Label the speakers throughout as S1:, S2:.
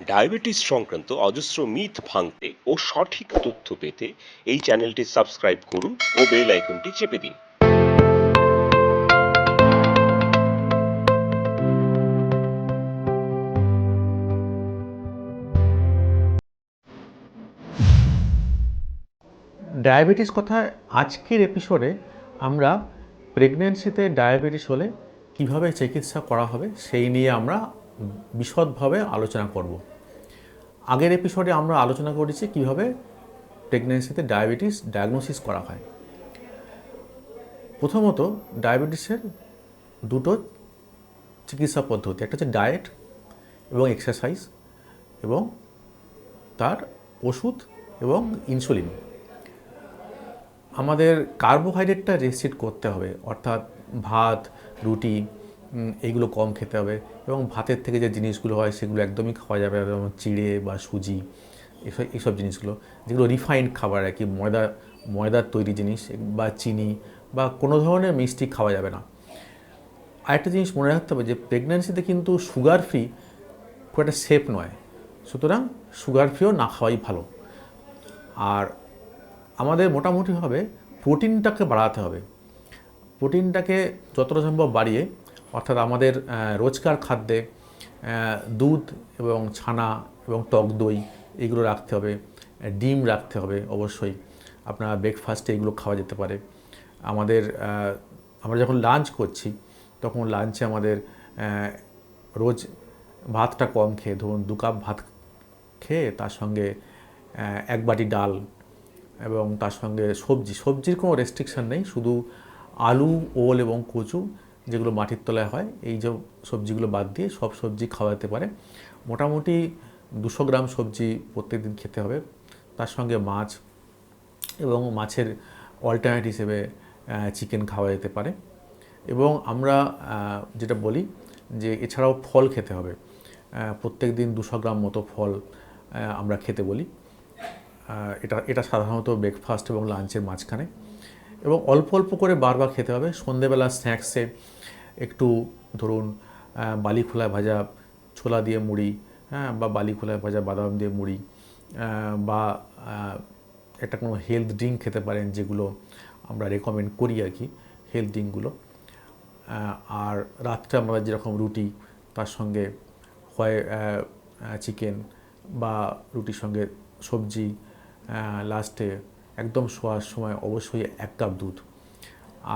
S1: Diabetes সংক্রান্ত অজস্র myth ভাঙতে ও সঠিক তথ্য পেতে এই চ্যানেলটি সাবস্ক্রাইব করুন ও বেল আইকনটি চেপে দিন।
S2: ডায়াবেটিস কথায় আজকের এপিসোডে আমরা প্রেগনেন্সিতে ডায়াবেটিস হলে কীভাবে চিকিৎসা করা হবে সেই নিয়ে আমরা বিশদভাবে আলোচনা করব। আগের এপিসোডে আমরা আলোচনা করেছি কীভাবে প্রেগনেন্সিতে ডায়াবেটিস ডায়াগনোসিস করা হয়। প্রথমত ডায়াবেটিসের দুটো চিকিৎসা পদ্ধতি, একটা হচ্ছে ডায়েট এবং এক্সারসাইজ এবং তার ওষুধ এবং ইনসুলিন আমাদের কার্বোহাইড্রেটটা রেস্ট্রিক্ট করতে হবে, অর্থাৎ ভাত, রুটি এইগুলো কম খেতে হবে এবং ভাতের থেকে যে জিনিসগুলো হয় সেগুলো একদমই খাওয়া যাবে যেমন চিড়ে বা সুজি, এসব এইসব জিনিসগুলো। যেগুলো রিফাইন্ড খাবার আর কি, ময়দা, ময়দার তৈরি জিনিস বা চিনি বা কোনো ধরনের মিষ্টি খাওয়া যাবে না। আরেকটা জিনিস মনে রাখতে হবে যে প্রেগন্যান্সিতে কিন্তু সুগার ফ্রি খুব একটা সেফ নয়। সুতরাং সুগার ফ্রিও না খাওয়াই ভালো। আর আমাদের মোটামুটিভাবে প্রোটিনটাকে বাড়াতে হবে। প্রোটিনটাকে যতটা সম্ভব বাড়িয়ে অর্থাৎ আমাদের রোজকার খাদ্যে দুধ এবং ছানা এবং টক দই, এগুলো রাখতে হবে। ডিম রাখতে হবে অবশ্যই। আপনার ব্রেকফাস্টে এগুলো খাওয়া যেতে পারে। আমাদের আমরা যখন লাঞ্চ করছি, তখন লাঞ্চে আমাদের রোজ ভাতটা কম খেয়ে, ধরুন দু কাপ ভাত খেয়ে তার সঙ্গে এক বাটি ডাল এবং তার সঙ্গে সবজি। সবজির কোনো রেস্ট্রিকশান নেই। শুধু আলু, ওল এবং কচু যেগুলো মাটির তলায় হয়, এই যে সবজিগুলো বাদ দিয়ে সব সবজি খাওয়া যেতে পারে। মোটামুটি দুশো গ্রাম সবজি প্রত্যেকদিন খেতে হবে। তার সঙ্গে মাছ এবং মাছের অল্টারনেট হিসেবে চিকেন খাওয়া যেতে পারে। এবং আমরা যেটা বলি যে এছাড়াও ফল খেতে হবে। প্রত্যেক দিন দুশো গ্রাম মতো ফল আমরা খেতে বলি। এটা এটা সাধারণত ব্রেকফাস্ট এবং লাঞ্চের মাঝখানে। এবং অল্প অল্প করে বারবার খেতে হবে। সন্ধেবেলা স্ন্যাক্সে একটু ধরুন বালি খোলায় ভাজা, ছোলা দিয়ে মুড়ি হ্যাঁ বা বালি খোলায় ভাজা, বাদাম দিয়ে মুড়ি বা একটা কোনো হেলথ ড্রিঙ্ক খেতে পারেন যেগুলো আমরা রেকমেন্ড করি আর কি হেলথ ড্রিঙ্কগুলো আর রাত্রে আমরা যেরকম রুটি, তার সঙ্গে হয় চিকেন বা রুটির সঙ্গে সবজি লাস্টে একদম শোয়ার সময় অবশ্যই এক কাপ দুধ।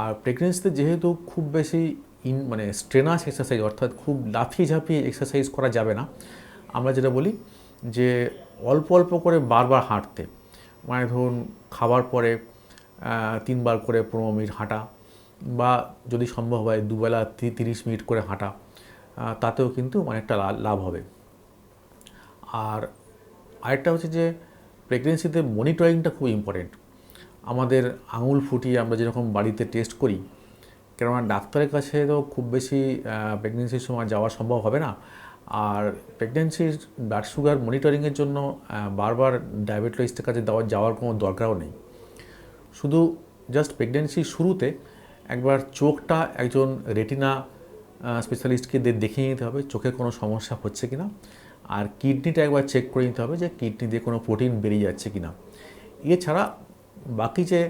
S2: আর প্রেগনেন্সিতে যেহেতু খুব বেশি ইন মানে স্ট্রেনাস এক্সারসাইজ অর্থাৎ খুব লাফিয়ে ঝাঁপিয়ে এক্সারসাইজ করা যাবে না। আমরা যেটা বলি যে অল্প অল্প করে বারবার হাঁটতে মানে ধরুন খাবার পরে তিনবার করে পনেরো মিনিট হাঁটা বা যদি সম্ভব হয় দুবেলা তিরিশ মিনিট করে হাঁটা তাতেও কিন্তু অনেকটা লাভ হবে। আর আরেকটা হচ্ছে যে প্রেগনেন্সিতে মনিটরিংটা খুব ইম্পর্টেন্ট আমাদের আঙুল ফুটিয়ে আমরা যেরকম বাড়িতে টেস্ট করি, কেননা ডাক্তারের কাছে তো খুব বেশি প্রেগনেন্সির সময় যাওয়া সম্ভব হবে না। আর প্রেগনেন্সির ব্লাড সুগার মনিটরিংয়ের জন্য বারবার ডায়াবেটিসের কাছে দেওয়া, যাওয়ার কোনো দরকারও নেই। শুধু জাস্ট প্রেগনেন্সির শুরুতে একবার চোখটা একজন রেটিনা স্পেশালিস্টকে দেখিয়ে নিতে হবে, চোখে কোনো সমস্যা হচ্ছে কিনা। আর কিডনিটা একবার চেক করে নিতে হবে যে কিডনি দিয়ে কোনো প্রোটিন বেরিয়ে যাচ্ছে কি না এছাড়া বাকি যে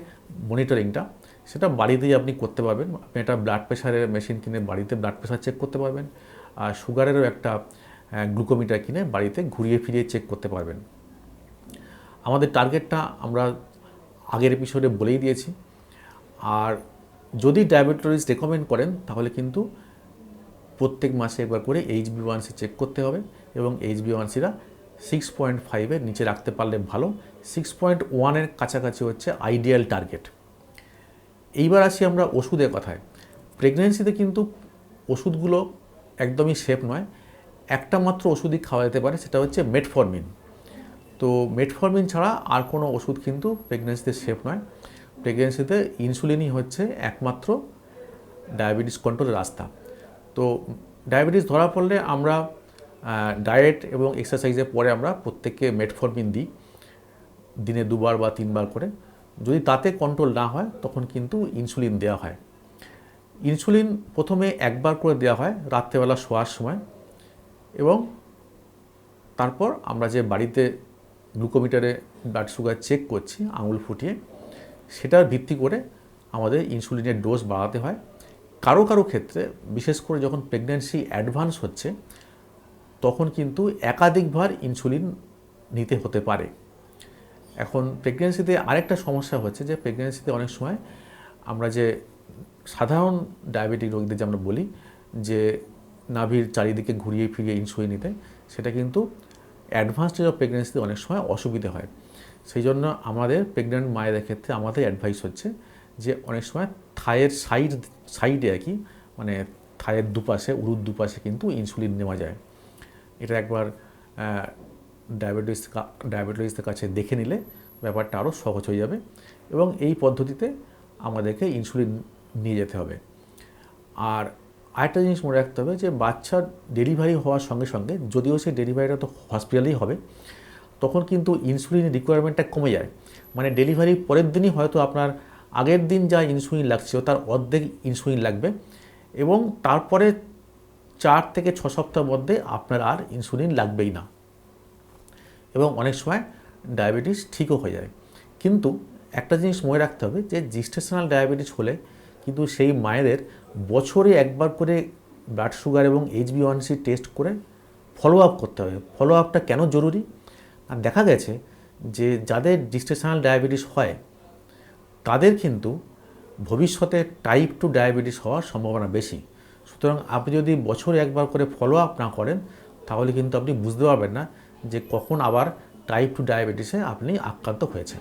S2: মনিটরিংটা সেটা বাড়িতেই আপনি করতে পারবেন। আপনি একটা ব্লাড প্রেশারের মেশিন কিনে বাড়িতে ব্লাড প্রেশার চেক করতে পারবেন। আর সুগারেরও একটা গ্লুকোমিটার কিনে বাড়িতে ঘুরিয়ে ফিরিয়ে চেক করতে পারবেন। আমাদের টার্গেটটা আমরা আগের এপিসোডে বলেই দিয়েছি। আর যদি ডায়াবেটোরিস রেকমেন্ড করেন, তাহলে কিন্তু প্রত্যেক মাসে একবার করে এইচ বি ওয়ানসি চেক করতে হবে এবং এইচ বি ওয়ানসিরা সিক্স পয়েন্ট ফাইভের নিচে রাখতে পারলে ভালো। সিক্স পয়েন্ট ওয়ানের কাছাকাছি হচ্ছে আইডিয়াল টার্গেট এইবার আসি আমরা ওষুধের কথায়। প্রেগনেন্সিতে কিন্তু ওষুধগুলো একদমই সেফ নয়। একটা মাত্র ওষুধই খাওয়া যেতে পারে, সেটা হচ্ছে মেটফরমিন তো মেটফরমিন ছাড়া আর কোনো ওষুধ কিন্তু প্রেগনেন্সিতে সেফ নয়। প্রেগনেন্সিতে ইনসুলিনই হচ্ছে একমাত্র ডায়াবেটিস কন্ট্রোলের রাস্তা। তো ডায়াবেটিস ধরা পড়লে আমরা ডায়েট এবং এক্সারসাইজের পরে আমরা প্রত্যেককে মেটফরমিন দিই, দিনে দুবার বা তিনবার করে। যদি তাতে কন্ট্রোল না হয়, তখন কিন্তু ইনসুলিন দেওয়া হয়। ইনসুলিন প্রথমে একবার করে দেওয়া হয়, রাত্রেবেলা শোয়ার সময় এবং তারপর আমরা যে বাড়িতে গ্লুকোমিটারে ব্লাড সুগার চেক করছি, আঙুল ফুটিয়ে, সেটার ভিত্তি করে আমাদের ইনসুলিনের ডোজ বাড়াতে হয়। কারও কারও ক্ষেত্রে, বিশেষ করে যখন প্রেগন্যান্সি অ্যাডভান্স হচ্ছে, তখন কিন্তু একাধিকবার ইনসুলিন নিতে হতে পারে। এখন প্রেগনেন্সিতে আরেকটা সমস্যা হচ্ছে যে প্রেগনেন্সিতে অনেক সময় আমরা যে সাধারণ ডায়াবেটিক রোগীদের যে আমরা বলি, যে নাভির চারিদিকে ঘুরিয়ে ফিরিয়ে ইনসুলিন নিতে, সেটা কিন্তু অ্যাডভান্স স্টেজ অফ অনেক সময় অসুবিধে হয়। সেই জন্য আমাদের প্রেগনেন্ট মায়েদের ক্ষেত্রে আমাদের অ্যাডভাইস হচ্ছে যে অনেক সময় থায়ের সাইড, সাইডে আর কি মানে থায়ের দুপাশে, উরুর দুপাশে কিন্তু ইনসুলিন নেওয়া যায়। এটা একবার ডায়াবেটিস ডায়াবেটিসের কাছে দেখে নিলে ব্যাপারটা আরও সহজ হয়ে যাবে এবং এই পদ্ধতিতে আমাদেরকে ইনসুলিন নিয়ে যেতে হবে। আর আরেকটা জিনিস মনে রাখতে হবে যে বাচ্চার ডেলিভারি হওয়ার সঙ্গে সঙ্গে যদিও সে ডেলিভারিটা তো হসপিটালেই হবে, তখন কিন্তু ইনসুলিন রিকোয়ারমেন্টটা কমে যায়। মানে ডেলিভারির পরের দিনই হয়তো আপনার আগের দিন যা ইনসুলিন লাগছিল তার অর্ধেক ইনসুলিন লাগবে এবং তারপরে চার থেকে ছ সপ্তাহ মধ্যে আপনার আর ইনসুলিন লাগবেই না। এবং অনেক সময় ডায়াবেটিস ঠিকও হয়ে যায়। কিন্তু একটা জিনিস মনে রাখতে হবে যে জিস্টেশনাল ডায়াবেটিস হলে কিন্তু সেই মায়েদের বছরে একবার করে ব্লাড সুগার এবং H B one C test করে ফলো আপ করতে হবে। ফলো আপটা কেন জরুরি? আর দেখা গেছে যে যাদের জিস্টেশনাল ডায়াবেটিস হয় তাদের কিন্তু ভবিষ্যতে টাইপ টু ডায়াবেটিস হওয়ার সম্ভাবনা বেশি। সুতরাং আপনি যদি বছরে একবার করে ফলো আপ না করেন, তাহলে কিন্তু আপনি বুঝতে পারবেন না যে কখন আবার টাইপ টু ডায়াবেটিসে আপনি আক্রান্ত হয়েছেন।